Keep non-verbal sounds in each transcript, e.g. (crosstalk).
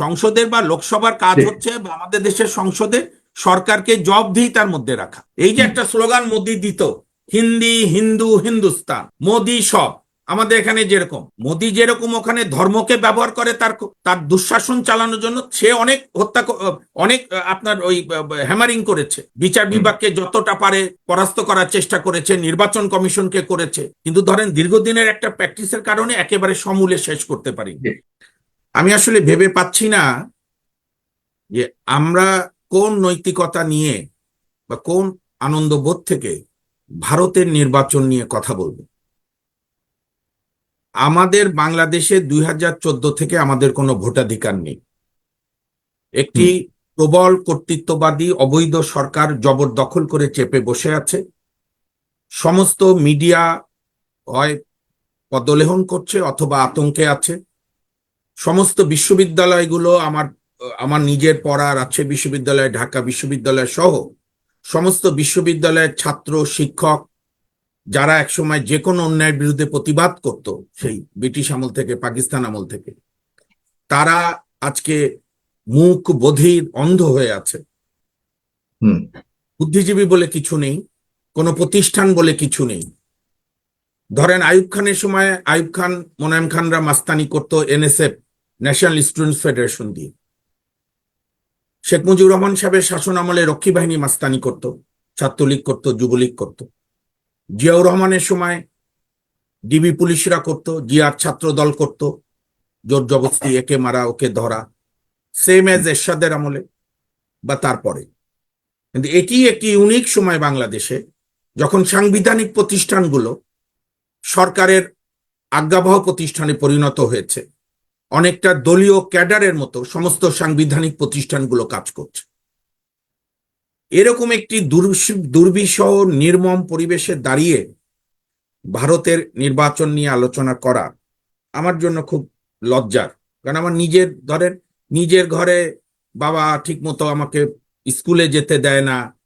সংসদের বা লোকসভার কাজ হচ্ছে বা আমাদের দেশের সংসদে সরকারকে জবাবদিহিতার মধ্যে রাখা। এই যে একটা স্লোগান মোদি দিত হিন্দি হিন্দু হিন্দুস্তান মোদি সব আমাদের এখানে যেরকম। মোদি যেরকম ওখানে ধর্মকে ব্যবহার করে তার তার দুঃশাসন চালানোর জন্য সে অনেক হত্যা অনেক আপনার ওই হ্যামারিং করেছে। বিচার বিভাগকে যতটা পারে পরাস্ত করার চেষ্টা করেছে নির্বাচন কমিশনকে করেছে। কিন্তু ধরেন দীর্ঘদিনের একটা প্র্যাকটিসের কারণে একেবারে সমূলে শেষ করতে পারি। আমি আসলে ভেবে পাচ্ছি না যে আমরা কোন নৈতিকতা নিয়ে বা কোন আনন্দবোধ থেকে ভারতের নির্বাচন নিয়ে কথা বলব। আমাদের বাংলাদেশে দুই হাজার চোদ্দ থেকে আমাদের কোনো ভোটাধিকার নেই। একটি প্রবল কর্তৃত্ববাদী অবৈধ সরকার জবরদখল করে চেপে বসে আছে। সমস্ত মিডিয়া হয় পদলেহন করছে অথবা আতঙ্কে আছে। সমস্ত বিশ্ববিদ্যালয়গুলো আমার আমার নিজের পড়া রাজশাহী বিশ্ববিদ্যালয় ঢাকা বিশ্ববিদ্যালয় সহ সমস্ত বিশ্ববিদ্যালয়ের ছাত্র শিক্ষক যারা একসময় যে কোনো অন্যায়ের বিরুদ্ধে প্রতিবাদ করত সেই ব্রিটিশ আমল থেকে পাকিস্তান আমল থেকে তারা আজকে মুখ বধির অন্ধ হয়ে আছে। হুম। বুদ্ধিজীবী বলে কিছু নেই কোনো প্রতিষ্ঠান বলে কিছু নেই। ধরেন আইয়ুব খানের সময় আয়ুব খান মোনায়েম খানরা মাস্তানি করতো এনএসএফ ন্যাশনাল স্টুডেন্টস ফেডারেশন দিয়ে। শেখ মুজিবুর রহমান সাহেবের শাসন আমলে রক্ষী বাহিনী মাস্তানি করত, ছাত্রলীগ করত, যুবলীগ করত। জিয়াউর রহমানের সময় ডিবি পুলিশরা করত, জিয়ার ছাত্র দল করত, জোর জবস্তি একে মারা, ওকে ধরা। সেম এজ এরশাদের আমলে বা তারপরে। কিন্তু এটি একটি ইউনিক সময় বাংলাদেশে, যখন সাংবিধানিক প্রতিষ্ঠানগুলো সরকারের আজ্ঞাবহ প্রতিষ্ঠানে পরিণত হয়েছে। অনেকটা দলীয় ক্যাডারের মতো সমস্ত সাংবিধানিক প্রতিষ্ঠানগুলো কাজ করছে। এরকম একটি দুর্বিষ- দুর্বিষহ, নির্মম পরিবেশে দাঁড়িয়ে ভারতের নির্বাচন নিয়ে আলোচনা করা আমার জন্য খুব লজ্জার। কারণ আমার নিজের, ধরেন নিজের ঘরে বাবা ঠিক মতো আমাকে স্কুলে যেতে দেয় না,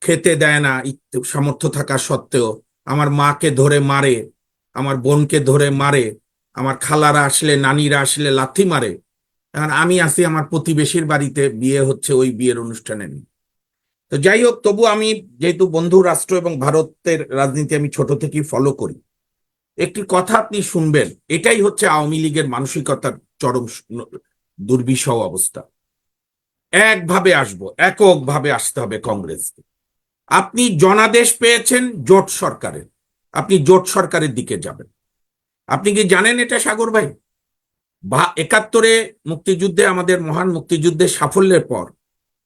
খেতে দেয় না সামর্থ্য থাকা সত্ত্বেও আমার মাকে ধরে মারে, আমার বোনকে ধরে মারে আমার খালারা আসলে, নানিরা আসলে লাথি মারে। এখন আমি আসি আমার প্রতিবেশীর বাড়িতে, বিয়ে হচ্ছে ওই বিয়ের অনুষ্ঠানে তো যাই হোক, তবু আমি যেহেতু বন্ধু রাষ্ট্র এবং ভারতের রাজনীতি আমি ছোট থেকেই ফলো করি। একটি কথা আপনি শুনবেন, এটাই হচ্ছে আওয়ামী লীগের মানসিকতার চরম দুর্বিষহ অবস্থা। একভাবে আসব, এককভাবে আসতে হবে কংগ্রেসকে। আপনি জনাদেশ পেয়েছেন জোট সরকারের। আপনি জোট সরকারের দিকে যাবেন। আপনি কি জানেন এটা, সাগর ভাই? বা একাত্তরে মুক্তিযুদ্ধে, আমাদের মহান মুক্তিযুদ্ধের সাফল্যের পর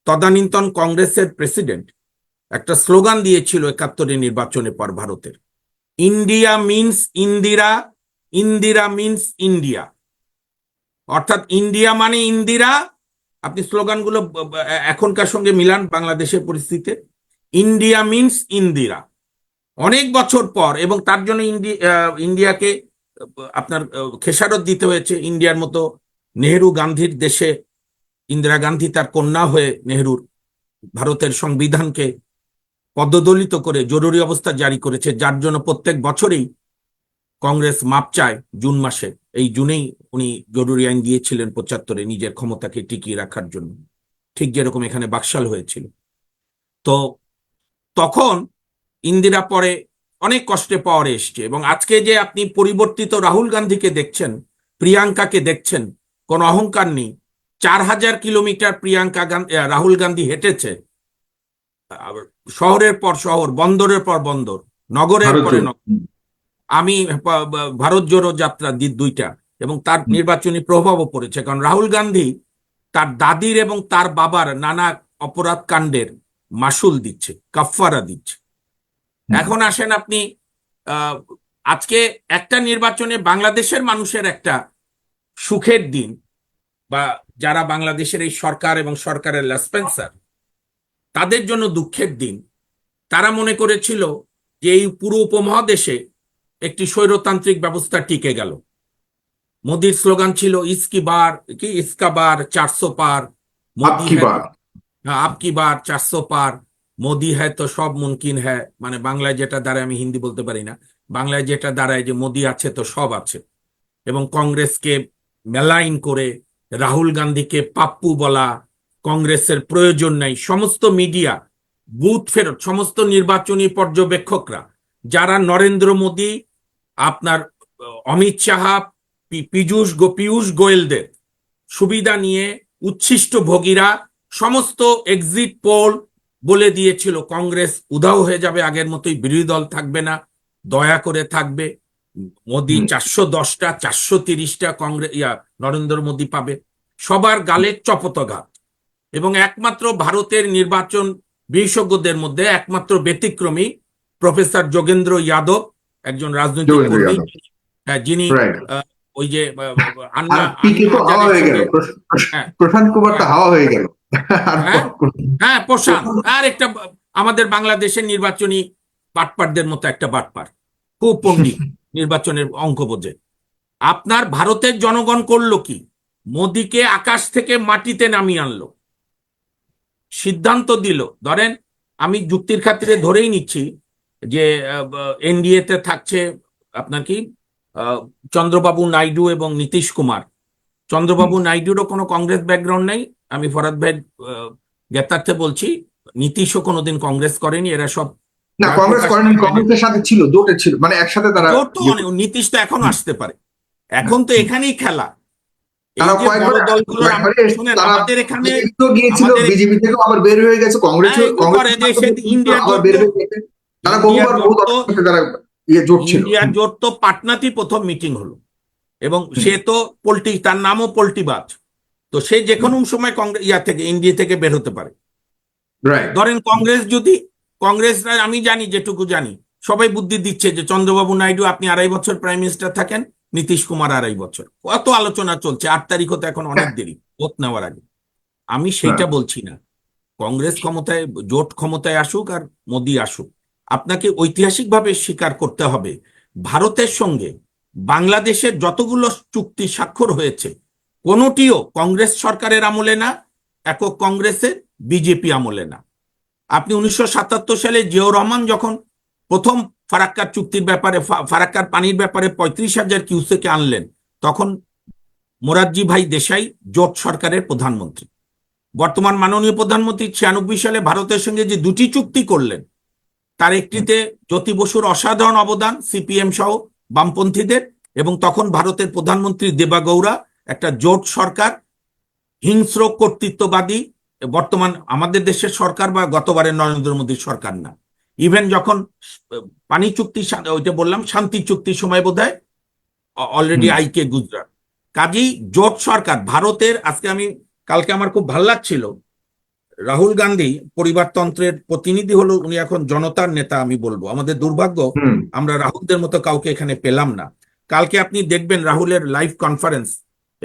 তদানীন্তন কংগ্রেসের প্রেসিডেন্ট একটা স্লোগান দিয়েছিল একাত্তরে নির্বাচনের পর ভারতের। India means Indira Indira means India. অর্থাৎ ইন্ডিয়া মানে ইন্দিরা। আপনি স্লোগানগুলো এখনকার সঙ্গে মিলান বাংলাদেশের পরিস্থিতিতে। India means Indira. অনেক বছর পর এবং তার জন্য ইন্ডিয়াকে আপনার খেসারত দিতে হয়েছে ইন্ডিয়ার মতো নেহেরু গান্ধীর দেশে। ইন্দিরা গান্ধী তার কন্যা হয়ে নেহেরুর ভারতের সংবিধানকে পদদলিত করে জরুরি অবস্থা জারি করেছে, যার জন্য প্রত্যেক বছরেই কংগ্রেস মাপ চায় জুন মাসে। এই জুনেই উনি জরুরি আইন দিয়েছিলেন পঁচাত্তরে নিজের ক্ষমতাকে টিকিয়ে রাখার জন্য। ঠিক যেরকম এখানে বাকশাল হয়েছিল। তো তখন ইন্দিরা পরে অনেক কষ্টে পাওয়ারে এসছে। এবং আজকে যে আপনি পরিবর্তিত রাহুল গান্ধীকে দেখছেন প্রিয়াঙ্কাকে দেখছেন কোনো অহংকার নেই। চার হাজার কিলোমিটার প্রিয়াঙ্কা গান্ধী রাহুল গান্ধী হেঁটেছে। শহরের পর শহর বন্দরের পর বন্দর নগরের পরে নগর। আমি ভারত জোড়ো যাত্রা দি- দুইটা। এবং তার নির্বাচনী প্রভাবও পড়েছে। কারণ রাহুল গান্ধী তার দাদির এবং তার বাবার নানা অপরাধ কাণ্ডের মাসুল দিচ্ছে কাফফারা দিচ্ছে। এখন আসেন আপনি আহ, আজকে একটা নির্বাচনে বাংলাদেশের মানুষের একটা সুখের দিন বা যারা বাংলাদেশের এই সরকার এবং সরকারের লেসপেন্সার তাদের জন্য দুঃখের দিন। তারা মনে করেছিল যে এই পুরো উপমহাদেশে একটি স্বৈরতান্ত্রিক ব্যবস্থা টিকে গেল। মোদির স্লোগান ছিল ইসকি বার কি ইসকা বার চারশো পার মোদি হ্যাঁ আপকি বার চারশো পার। মোদি হ্যায় তো সব মুমকিন হ্যায়। মানে বাংলায় যেটা দাঁড়ায় আমি হিন্দি বলতে পারি না। বাংলায় যেটা দাঁড়ায় যে মোদি আছে তো সব আছে। এবং কংগ্রেসকে মেলাইন করে রাহুল গান্ধীকে পাপ্পু বলা, কংগ্রেসের প্রয়োজন নাই। সমস্ত মিডিয়া, বুথ ফেরত, সমস্ত নির্বাচনী পর্যবেক্ষকরা, যারা নরেন্দ্র মোদী, আপনার অমিত শাহা পীযূষ পীয়ূষ গোয়েলদের সুবিধা নিয়ে উচ্ছিষ্ট ভোগীরা, সমস্ত এক্সিট পোল বলে দিয়েছিল কংগ্রেস উধাও হয়ে যাবে আগের মতোই বিরোধী দল থাকবে না দয়া করে থাকবে। মোদি। চারশো দশটা চারশো তিরিশটা কংগ্রেস ইয়া নরেন্দ্র মোদী পাবে। সবার গালে চপতঘাত। এবং একমাত্র ভারতের নির্বাচন বিশেষজ্ঞদের মধ্যে একমাত্র ব্যতিক্রমী প্রফেসর যোগেন্দ্র যাদব একজন রাজনৈতিক কর্মী। হ্যাঁ, যিনি ওই যে হয়ে গেল। হাজারের প্রশ- প্রশ- হ্যাঁ। প্রশান্ত হাওয়া হয়ে গেল। হ্যাঁ? কোন- হ্যাঁ আর একটা আমাদের বাংলাদেশের নির্বাচনী বাটপারদের মতো একটা বাটপার। খুব পণ্ডিত (laughs) নির্বাচনের অঙ্ক বোঝে। আপনার ভারতের জনগণ করল কি? মোদিকে আকাশ থেকে মাটিতে নামিয়ে আনলো। সিদ্ধান্ত দিল। ধরেন আমি যুক্তির খাতিরে ধরেই নিচ্ছি যে এনডিএ তে থাকছে আপনার কি আহ, চন্দ্রবাবু নাইডু এবং নীতিশ কুমার। চন্দ্রবাবু নাইডুরও কোনো কংগ্রেস ব্যাকগ্রাউন্ড নেই। আমি ফরাদ ভাই জ্ঞাতার্থে বলছি নীতিশও কোনোদিন কংগ্রেস করেনি এরা সব না কংগ্রেস করেনি কংগ্রেসের সাথে ছিল জোটে ছিল মানে একসাথে তারা জোর তো অনেক, নীতিশ তো এখনও আসতে পারে। এখন তো এখানেই খেলা। আমাদের এখানে গিয়েছিল বিজেপি থেকে আবার বের হয়ে গেছে কংগ্রেস জোট তারা বহুবার জোট তারা ইয়ে জোট ছিল। ইন্ডিয়ার জোট তো পাটনাতেই প্রথম মিটিং হলো। এবং সে তো পোল্টি তার নামও পোল্টিবাজ। তো সে যে কোনো সময় কংগ্রেস ইয়া থেকে ইন্ডিয়া থেকে বের হতে পারে। ধরেন কংগ্রেস যদি কংগ্রেস আমি জানি যেটুকু জানি সবাই বুদ্ধি দিচ্ছে যে চন্দ্রবাবু নাইডু আপনি আড়াই বছর প্রাইম মিনিস্টার থাকেন নীতিশ কুমার আড়াই বছর। কত আলোচনা চলছে আট তারিখ তো এখন অনেক দেরি ভোট নেওয়ার আগে। আমি সেইটা বলছি না। কংগ্রেস ক্ষমতায় জোট ক্ষমতায় আসুক আর মোদি আসুক আপনাকে ঐতিহাসিকভাবে স্বীকার করতে হবে ভারতের সঙ্গে বাংলাদেশের যতগুলো চুক্তি স্বাক্ষর হয়েছে কোনোটিও কংগ্রেস সরকারের আমলে না, একক কংগ্রেসের বিজেপি আমলে না। আপনি উনিশশো সাতাত্তর সালে জিয়াউর রহমান যখন প্রথম ফারাক্কার চুক্তির ব্যাপারে ফারাক্কার পানির ব্যাপারে পঁয়ত্রিশ হাজার কিউসেকে আনলেন, তখন মোরারজি ভাই দেশাই জোট সরকারের প্রধানমন্ত্রী। বর্তমান মাননীয় প্রধানমন্ত্রী ছিয়ানব্বই সালে ভারতের সঙ্গে যে দুটি চুক্তি করলেন, তার একটিতে জ্যোতি বসুর অসাধারণ অবদান, সিপিএম সহ বামপন্থীদের, এবং তখন ভারতের প্রধানমন্ত্রী দেবাগৌড়া একটা জোট সরকার হিংস্র কর্তৃত্ববাদী বর্তমান আমাদের দেশের সরকার বা গতবারের নরেন্দ্র মোদীর সরকার না। ইভেন যখন পানি চুক্তি ওইটা বললাম শান্তি চুক্তির সময় বোধ হয় অলরেডি। আইকে গুজরাট। কাজেই জোট সরকার ভারতের আজকে আমি কালকে আমার খুব ভালো লাগছিল রাহুল গান্ধী পরিবারতন্ত্রের প্রতিনিধি হলো উনি এখন জনতার নেতা আমি বলব। আমাদের দুর্ভাগ্য আমরা রাহুলদের মতো কাউকে এখানে পেলাম না। কালকে আপনি দেখবেন রাহুলের লাইভ কনফারেন্স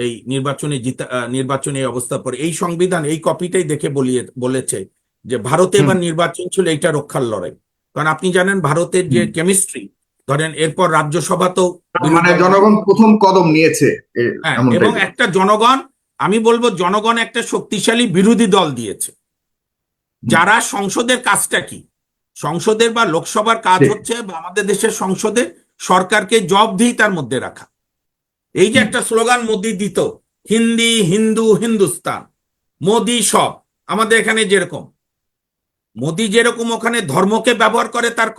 এই নির্বাচনে জিতা নির্বাচনে এই অবস্থা পরে এই সংবিধান এই কপিটাই দেখে বলিয়ে বলেছে যে ভারতে এবার নির্বাচন ছিল এইটা রক্ষার লড়াই। কারণ আপনি জানেন ভারতের যে কেমিস্ট্রি ধরেন এরপর রাজ্যসভাতেও মানে জনগণ প্রথম কদম নিয়েছে হ্যাঁ, এবং একটা জনগণ আমি বলব জনগণ একটা শক্তিশালী বিরোধী দল দিয়েছে। যারা সংসদের কাজটা কি? সংসদের বা লোকসভার কাজ হচ্ছে বা আমাদের দেশের সংসদে সরকারকে জবাবদিহি তার মধ্যে রাখা। এই যে একটা স্লোগান মোদি দিত হিন্দি হিন্দু হিন্দুস্তান মোদি সব আমাদের এখানে যেরকম। মোদি যেরকম ওখানে ধর্মকে ব্যবহার করে তার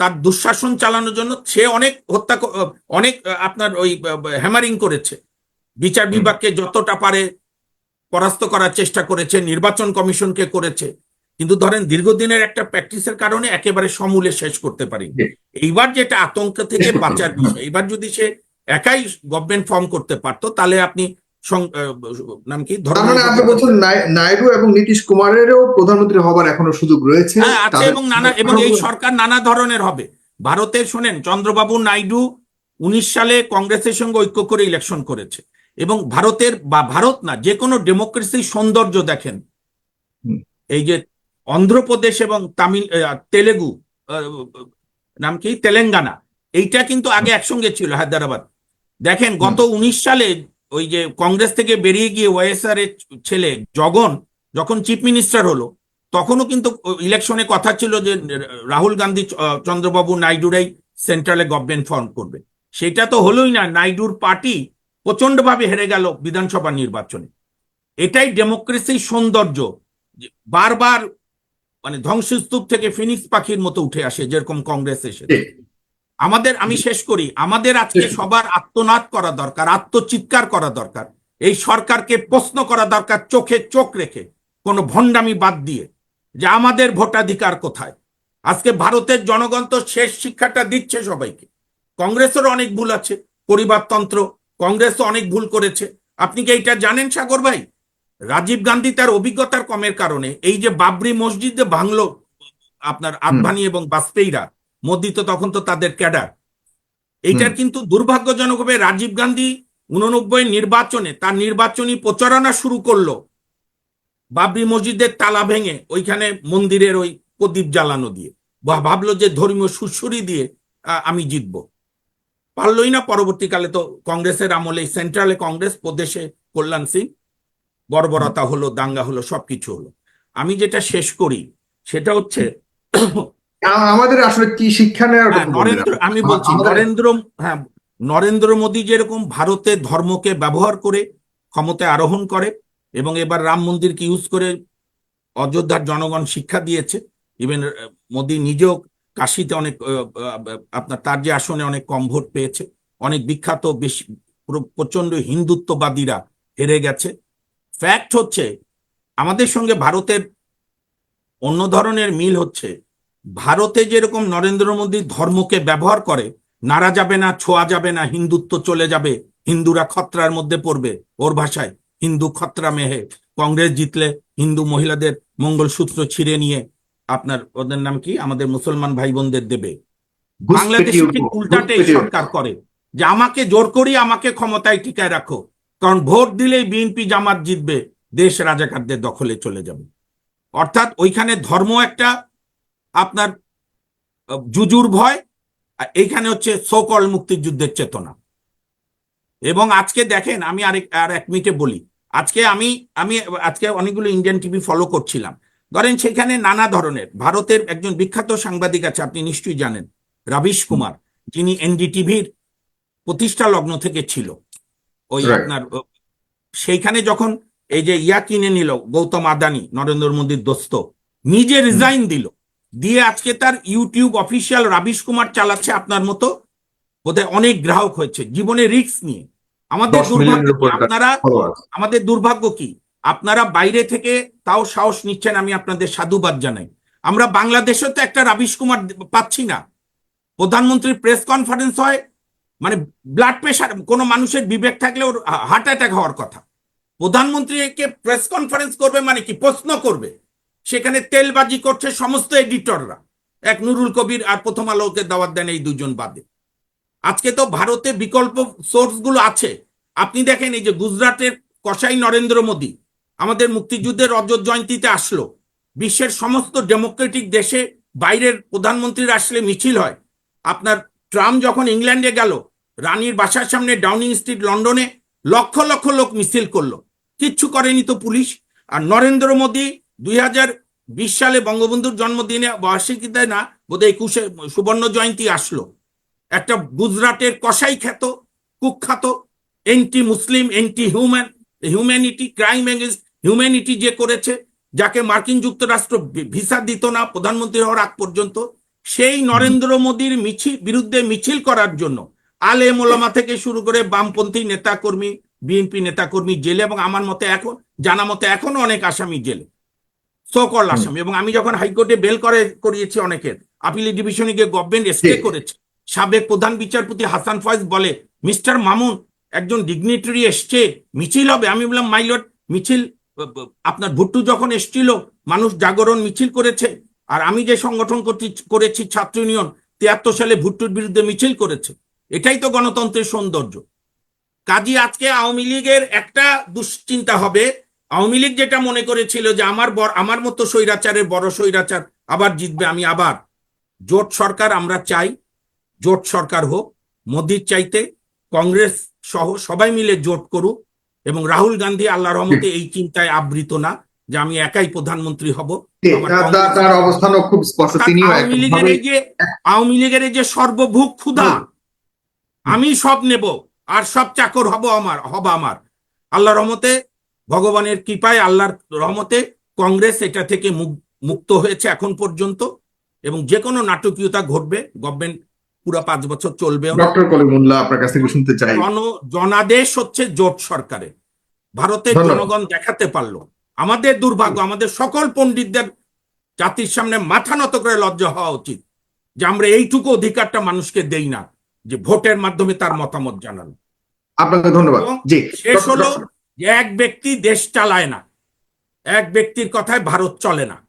তার দুঃশাসন চালানোর জন্য সে অনেক হত্যা অনেক আপনার ওই হ্যামারিং করেছে। বিচার বিভাগকে যতটা পারে পরাস্ত করার চেষ্টা করেছে নির্বাচন কমিশনকে করেছে। কিন্তু ধরেন দীর্ঘদিনের একটা প্র্যাকটিসের কারণে একেবারে সমূলে শেষ করতে পারি এইবার যেটা আতঙ্ক থেকে বাঁচার বিষয় এইবার যদি সে একাই গভর্নমেন্ট ফর্ম করতে পারতো তাহলে আপনি নাম কি? মানে আপনি বলছেন নাই- নাইডু এবং নীতিশ কুমারেরও প্রধানমন্ত্রী হবার এখনও সুযোগ রয়েছে। হ্যাঁ আছে এবং নানা এবং এই সরকার নানা ধরনের হবে। ভারতের শোনেন চন্দ্রবাবু নাইডু উনিশ সালে কংগ্রেসের সঙ্গে ঐক্য করে ইলেকশন করেছে। এবং ভারতের বা ভারত না যে কোনো ডেমোক্রেসির সৌন্দর্য দেখেন। এই যে অন্ধ্রপ্রদেশ এবং তামিল তেলেগু নাম কি? তেলেঙ্গানা। এইটা কিন্তু আগে একসঙ্গে ছিল হায়দ্রাবাদ। দেখেন গত উনিশ সালে ওই যে কংগ্রেস থেকে বেরিয়ে গিয়ে ওয়াইএসআর এর ছেলে জগন যখন চিফ মিনিস্টার হলো তখনও কিন্তু ইলেকশনে কথা ছিল যে রাহুল গান্ধী চন্দ্রবাবু নাইডুরাই সেন্ট্রালে গভর্নমেন্ট ফর্ম করবে। সেটা তো হলোই না নাইডুর পার্টি প্রচন্ডভাবে হেরে গেল বিধানসভা নির্বাচনে। এটাই ডেমোক্রেসির সৌন্দর্য। বারবার মানে ধ্বংসস্তূপ থেকে ফিনিক্স পাখির মতো উঠে আসে যেরকম কংগ্রেস ঠিক। আমাদের আমি শেষ করি আমাদের আজকে সবার আত্মনাদ করা দরকার আত্মচিৎকার করা দরকার। এই সরকারকে প্রশ্ন করা দরকার চোখে চোখ রেখে কোনো ভণ্ডামি বাদ দিয়ে যে আমাদের ভোটাধিকার কোথায়? আজকে ভারতের জনগণ তো শেষ শিক্ষাটা দিচ্ছে সবাইকে। কংগ্রেসেরও অনেক ভুল আছে পরিবারতন্ত্র কংগ্রেসও অনেক ভুল করেছে। আপনি কি এইটা জানেন সাগর ভাই? রাজীব গান্ধী তার অভিজ্ঞতার কমের কারণে এই যে বাবরি মসজিদে ভাঙলো আপনার আদবানি এবং বাজপেয়ীরা মোদি তো তখন তো তাদের ক্যাডার। এইটার কিন্তু দুর্ভাগ্যজনকভাবে রাজীব গান্ধী উননব্বই নির্বাচনে তার নির্বাচনী প্রচারণা শুরু করল। বাবরি মসজিদের তালা ভেঙে ওইখানে মন্দিরের ওই প্রদীপ জ্বালানো দিয়ে। বা ভাবলো যে ধর্মীয় সুসুরি দিয়ে আমি জিতব। পারলই না পরবর্তীকালে তো কংগ্রেসের আমলে সেন্ট্রালে কংগ্রেস প্রদেশে কল্যাণ সিং। বর্বরতা হলো দাঙ্গা হলো সবকিছু হলো। আমি যেটা শেষ করি সেটা হচ্ছে আমাদের আসলে কি শিক্ষা নেওয়ার হ্যাঁ, নরেন্দ্র আমি বলছি নরেন্দ্র হ্যাঁ নরেন্দ্র মোদী যেরকম ভারতের ধর্মকে ব্যবহার করে ক্ষমতায় আরোহণ করে এবং এবার রাম মন্দিরকে ইউজ করে অযোধ্যার জনগণ শিক্ষা দিয়েছে ইভেন মোদী নিজেও কাশিতে অনেক আপনার তার যে আসনে অনেক কম ভোট পেয়েছে অনেক বিখ্যাত বেশি প্রচণ্ড হিন্দুত্ববাদীরা হেরে গেছে। ফ্যাক্ট হচ্ছে আমাদের সঙ্গে ভারতের অন্য ধরনের মিল হচ্ছে ভারতে যেরকম নরেন্দ্র মোদী ধর্মকে ব্যবহার করে নাড়া যাবে না ছোঁয়া যাবে না হিন্দুত্ব চলে যাবে হিন্দুরা খতরার মধ্যে পড়বে ওর ভাষায় হিন্দু খতরা মেহে। কংগ্রেস জিতলে হিন্দু মহিলাদের মঙ্গলসূত্র ছিঁড়ে নিয়ে আপনার ওদের নাম কি? আমাদের মুসলমান ভাই বোনদের দেবে বাংলাদেশে ঠিক উল্টাটাই সরকার করে যে আমাকে জোর করি আমাকে ক্ষমতায় টিকায় রাখো। কারণ ভোট দিলেই বিএনপি জামাত জিতবে দেশ রাজাকারদের দখলে চলে যাবে। অর্থাৎ ওইখানে ধর্ম একটা আপনার জুজুর ভয় আর এইখানে হচ্ছে সোকল মুক্তিযুদ্ধের চেতনা। এবং আজকে দেখেন আমি আরেক আর এক মিনিটে বলি আজকে আমি আমি আজকে অনেকগুলো ইন্ডিয়ান টিভি ফলো করছিলাম। ধরেন সেখানে নানা ধরনের ভারতের একজন বিখ্যাত সাংবাদিক আছে আপনি নিশ্চয়ই জানেন রবিশ কুমার যিনি এনডিটিভির প্রতিষ্ঠা লগ্ন থেকে ছিল। ওই আপনার সেইখানে যখন এই যে ইয়া কিনে নিল গৌতম আদানি নরেন্দ্র মোদীর দোস্ত নিজে রিজাইন দিল। দিয়ে আজকে তার ইউটিউব অফিসিয়াল রাবিশ কুমার চালাচ্ছে আপনার মতো বোধহয় অনেক গ্রাহক হয়েছে। জীবনে রিস্ক নিয়ে। আমাদের দুর্ভাগ্য? আপনারা আমাদের দুর্ভাগ্য কি? আপনারা বাইরে থেকে তাও সাহস নিচ্ছেন আমি আপনাদের সাধুবাদ জানাই। আমরা বাংলাদেশে তো একটা রাবিশ কুমার পাচ্ছি না। প্রধানমন্ত্রীর প্রেস কনফারেন্স হয় মানে ব্লাড প্রেশার কোনো মানুষের বিবেক থাকলে ওর হার্ট অ্যাটাক হওয়ার কথা। প্রধানমন্ত্রীকে প্রেস কনফারেন্স করবে মানে কি? প্রশ্ন করবে। সেখানে তেলবাজি করছে সমস্ত এডিটররা। এক নুরুল কবির আর প্রথম আলোকে দাওয়াত দেন এই দুজন বাদে। আজকে তো ভারতে বিকল্প সোর্সগুলো আছে। আপনি দেখেন এই যে গুজরাটের কসাই নরেন্দ্র মোদী, আমাদের মুক্তিযুদ্ধের রজত জয়ন্তীতে আসলো। বিশ্বের সমস্ত ডেমোক্রেটিক দেশে বাইরের প্রধানমন্ত্রীর আসলে মিছিল হয়। আপনার ট্রাম্প যখন ইংল্যান্ডে গেল, রানীর বাসার সামনে ডাউনিং স্ট্রিট লন্ডনে লক্ষ লক্ষ লোক মিছিল করল। কিচ্ছু করেনি তো পুলিশ। আর নরেন্দ্র মোদী দুই হাজার বিশ সালে বঙ্গবন্ধুর জন্মদিনে বার্ষিকীতে না বোধহয় একুশে সুবর্ণ জয়ন্তী আসলো। একটা গুজরাটের কসাই খ্যাত, কুখ্যাত anti Muslim anti human humanity crime against humanity যে করেছে, যাকে মার্কিন যুক্তরাষ্ট্র ভিসা দিত না প্রধানমন্ত্রী হওয়ার আগ পর্যন্ত, সেই নরেন্দ্র মোদীর মিছিল বিরুদ্ধে মিছিল করার জন্য আলে মোলামা থেকে শুরু করে বামপন্থী নেতাকর্মী, বিএনপি নেতাকর্মী জেলে এবং আমার মতে এখন, জানা মতে এখনও অনেক আসামি জেলে। সকল আসামি এবং আমি যখন হাইকোর্টে বেল করে করিয়েছি অনেকের আপিলি ডিভিশনে গিয়ে গভর্নমেন্ট স্টে করেছে। সাবেক প্রধান বিচারপতি হাসান ফয়েজ বলে মিস্টার মামুন একজন ডিগনিটারি এসছে মিছিল হবে। আমি বললাম মাইলট মিছিল আপনার ভুট্টু যখন এসছিল মানুষ জাগরণ মিছিল করেছে। আর আমি যে সংগঠন করেছি ছাত্র ইউনিয়ন তিয়াত্তর সালে ভুট্টুর বিরুদ্ধে মিছিল করেছে। এটাই তো গণতন্ত্রের সৌন্দর্য। কাজী আজকে আওয়ামী লীগের একটা দুশ্চিন্তা হবে আওয়ামী লীগ যেটা মনে করেছিল যে আমার বর আমার মতো স্বৈরাচারের বড় স্বৈরাচার আবার জিতবে আমি আবার। জোট সরকার আমরা চাই জোট সরকার হোক মোদির চাইতে কংগ্রেস সহ সবাই মিলে জোট করুক এবং রাহুল গান্ধী আল্লাহ রহমতে এই চিন্তায় আবৃত না যে আমি একাই প্রধানমন্ত্রী হব। তার- অবস্থানও খুব স্পষ্ট আওয়ামী লীগের এই যে আওয়ামী লীগের এই যে সর্বভুক ক্ষুধা আমি সব নেব আর সব চাকর হব আমার হব আমার। আল্লাহ রহমতে ভগবানের কৃপায় আল্লাহর রহমতে কংগ্রেস এটা থেকে মুক- মুক্ত হয়েছে এখন পর্যন্ত এবং যে কোনো নাটকীয়তা ঘটবে গভর্নমেন্ট পুরো পাঁচ বছর চলবে ডক্টর কলিমুল্লাহ আপনার কাছ থেকে শুনতে চাই। জন জনাদেশ হচ্ছে জোট সরকারে ভারতের জনগণ দেখাতে পারল। আমাদের দুর্ভাগ্য আমাদের সকল পণ্ডিতদের জাতির সামনে মাথা নত করে লজ্জা হওয়া উচিত যে আমরা এইটুকু অধিকারটা মানুষকে দেই না যে ভোটের মাধ্যমে তার মতামত জানানো। আপনাকে ধন্যবাদ। শেষ হলো এক ব্যক্তি দেশ চালায় না। এক ব্যক্তির কথায় ভারত চলে না।